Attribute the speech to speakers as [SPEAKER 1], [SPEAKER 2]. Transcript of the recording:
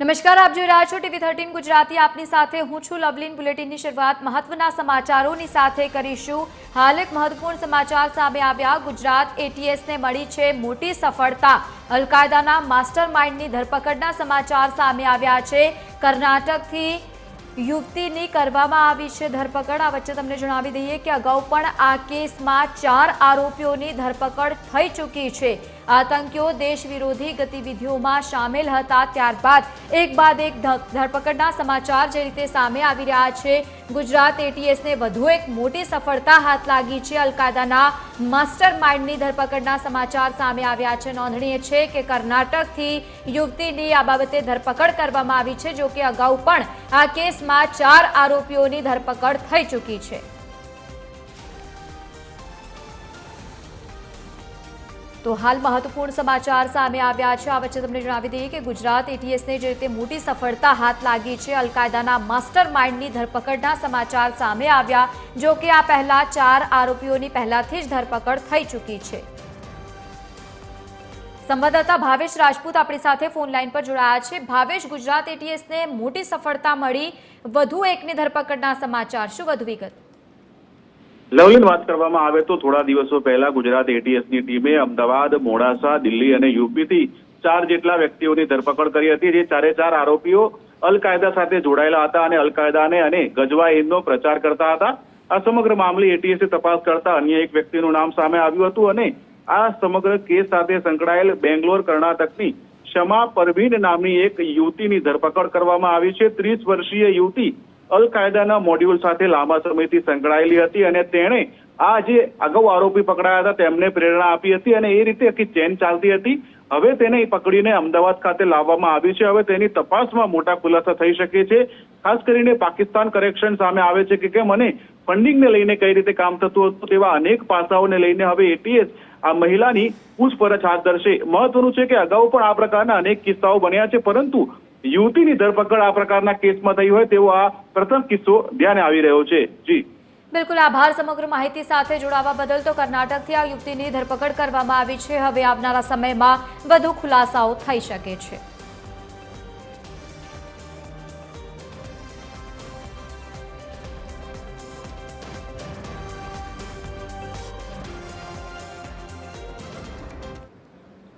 [SPEAKER 1] નમસ્કાર, આપ જોઈ રહ્યા છો ટીવી થર્ટીન ગુજરાતી. આપની સાથે હું છું લવલીન. બુલેટિનની શરૂઆત મહત્વના સમાચારોની સાથે કરીશું. હાલ એક મહત્વપૂર્ણ સમાચાર સામે આવ્યા. ગુજરાત એટીએસને મળી છે મોટી સફળતા. અલકાયદાના માસ્ટર માઇન્ડની ધરપકડના સમાચાર સામે આવ્યા છે. કર્ણાટકથી યુવતીની કરવામાં આવી છે ધરપકડ. આ વચ્ચે તમને જણાવી દઈએ કે અગાઉ પણ આ કેસમાં ચાર આરોપીઓની ધરપકડ થઈ ચૂકી છે. આતંકીઓ દેશ વિરોધી ગતિવિધિઓમાં સામેલ હતા. ત્યારબાદ એક બાદ એક ધરપકડના સમાચાર જે રીતે સામે આવી રહ્યા છે. ગુજરાત એટીએસને વધુ એક મોટી સફળતા હાથ લાગી છે. અલકાયદાના માસ્ટર માઇન્ડની ધરપકડના સમાચાર સામે આવ્યા છે. નોંધનીય છે કે કર્ણાટકથી યુવતીની આ બાબતે ધરપકડ કરવામાં આવી છે, જો કે અગાઉ પણ આ કેસમાં ચાર આરોપીઓની ધરપકડ થઈ ચૂકી છે. તો હાલ મહત્વપૂર્ણ સમાચાર સામે આવ્યા છે. આ વચ્ચે તમને જણાવી દઈએ કે ગુજરાત એટીએસને જે રીતે મોટી સફળતા હાથ લાગી છે, અલકાયદાના માસ્ટર માઇન્ડની ધરપકડના સમાચાર સામે આવ્યા, જો કે આ પહેલા ચાર આરોપીઓની પહેલાથી જ ધરપકડ થઈ ચૂકી છે. સંવાદદાતા ભાવેશ રાજપૂત આપણી સાથે ફોન લાઈન પર જોડાયા છે. ભાવેશ, ગુજરાત એટીએસને મોટી સફળતા મળી. વધુ એકની ધરપકડના સમાચાર. શું વધુ વિગત?
[SPEAKER 2] લવલીન, વાત કરવામાં આવે તો થોડા દિવસો પહેલા ગુજરાત એટીએસની ટીમે અમદાવાદ, મોડાસા, દિલ્હી અને યુપીથી ચાર જેટલા વ્યક્તિઓની ધરપકડ કરી હતી, જે ચારે ચાર આરોપીઓ અલ કાયદા સાથે જોડાયેલા હતા અને અલ કાયદાને અને ગજવા ઈદનો પ્રચાર કરતા હતા. આ સમગ્ર મામલે એટીએસે તપાસ કરતા અન્ય એક વ્યક્તિનું નામ સામે આવ્યું હતું અને આ સમગ્ર કેસ સાથે સંકળાયેલ બેંગ્લોર, કર્ણાટકની ક્ષમા પરવીન નામની એક યુવતીની ધરપકડ કરવામાં આવી છે. ત્રીસ વર્ષીય યુવતી અલ કાયદાના મોડ્યુલ સાથે લાંબા સમયથી સંકળાયેલી હતી અને તેણે આ જે અગાઉ આરોપી પકડાયા હતા, તેમને પ્રેરણા આપી હતી અને એ રીતે આખી ચેન ચાલતી હતી. હવે તેને પકડીને અમદાવાદ ખાતે લાવવામાં આવી છે. હવે તેની તપાસમાં મોટા ખુલાસા થઈ શકે છે. ખાસ કરીને પાકિસ્તાન કરેક્શન સામે આવે છે કે કેમ અને ફંડિંગને લઈને કઈ રીતે કામ થતું હતું તેવા અનેક પાસાઓને લઈને હવે એટીએસ આ મહિલાની પૂછપરછ હાથ ધરશે. મહત્વનું છે કે અગાઉ પણ આ પ્રકારના અનેક કિસ્સાઓ બન્યા છે, પરંતુ યુવતીની ધરપકડ આ પ્રકારના કેસમાં થઈ હોય તેવો આ પ્રથમ કિસ્સો ધ્યાને આવી રહ્યો છે. જી.
[SPEAKER 1] બિલકુલ આભાર સમગ્ર માહિતી સાથે જોડાવા બદલ તો કર્ણાટકથી આ યુવતીની ધરપકડ કરવામાં આવી છે. હવે આવનારા સમયમાં વધુ ખુલાસાઓ થઈ શકે છે.